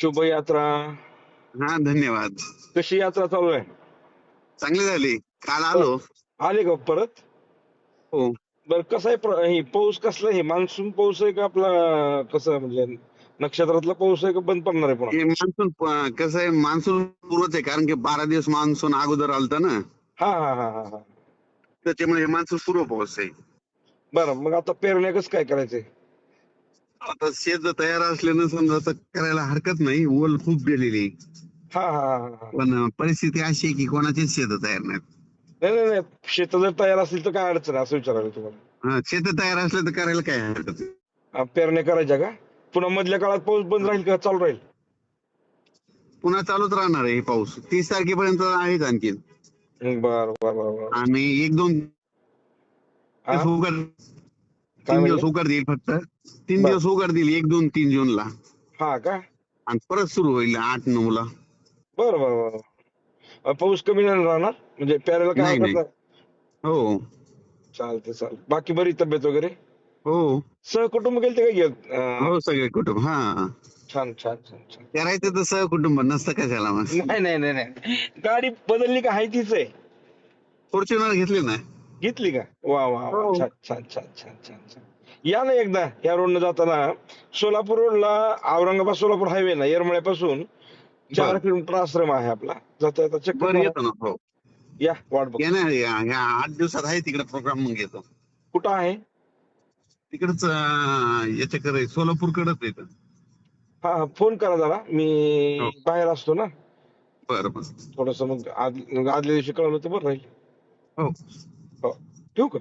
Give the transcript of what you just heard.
शुभ यात्रा. हा धन्यवाद. कशी यात्रा चालू आहे? चांगली झाली. काल आलो. आले का परत? हो. बर कसं आहे हे पाऊस कसला आहे? मान्सून पाऊस आहे का आपला कसं म्हणजे नक्षत्रातला पाऊस आहे का बंद पडणार आहे पुन्हा? हे मान्सून प- कसं आहे मान्सून पूर्वच आहे कारण की बारा दिवस मान्सून अगोदर आलता ना. हा हा हा हा हा. त्याच्यामुळे हे मान्सून पूर्व पाऊस आहे. बरं मग आता पेरण्या कसं काय करायचंय? आता शेत जर तयार असल्यानं समजा तर करायला हरकत नाही ओल खूप गेलेली. आहे. हा हा हा हा. पण परिस्थिती अशी आहे की कोणाचीच शेत तयार नाहीत. नाही नाही नाही. शेत जर तयार असतील तर काय अडचण आहे? असं विचारायला तुम्हाला. हा शेत तयार असले तर करायला काय हरकत नाही. हा, पेरण्या करायच्या का? पुन्हा मधल्या काळात पाऊस बंद राहील का? चालू राहील? पुन्हा चालूच राहणार आहे हे पाऊस. तीस तारखेपर्यंत आहेच आणखीन. बर बर बर बर. आणि एक दोन हा? दिवस उघड काय तीन दिवस म्हणले? उघड देईल फक्त. तीन. दिवस उघड देईल एक दोन तीन जूनला. हा का? आणि परत सुरू होईल आठ नऊ ला बर बर बर. पाऊस कमी नाही राहणार? म्हणजे प्यायला काय नाही, नाही. हो. चालते चालते बाकी बरी तब्येत वगैरे? हो. सहकुटुंब गेलते का घेत अं, हो सगळे कुटुंब. हा. छान छान छान छान. करायचं तर सहकुटुंब नसतं कशाला मग. नाही नाही नाही नाही. गाडी बदलली का? हाय तीच आहे. फॉर्च्युनर घेतली ना? घेतली का? वा वा वा. हो. छान छान छान छान छान छान. या ना एकदा या रोडनं जाताना सोलापूर रोडला औरंगाबाद सोलापूर हायवे ना येरमळ्यापासून चार बरं. किलोमीटर आश्रम आहे आपला. जाता येता चक्कर बरं मारा. येतो ना हो. या वाट बघ. येणार या ह्या आठ दिवसात आहे तिकडे प्रोग्राम मग येतो. कुठं आहे? तिकडच याच्याकडे सोलापूरकडेच येतं हा हा, फोन करा जरा. मी हो. बाहेर असतो ना. बरं बरं. थोडस मग आद- आदल्या दिवशी कळवलं तर बरं राहील. हो. हो ठेवू का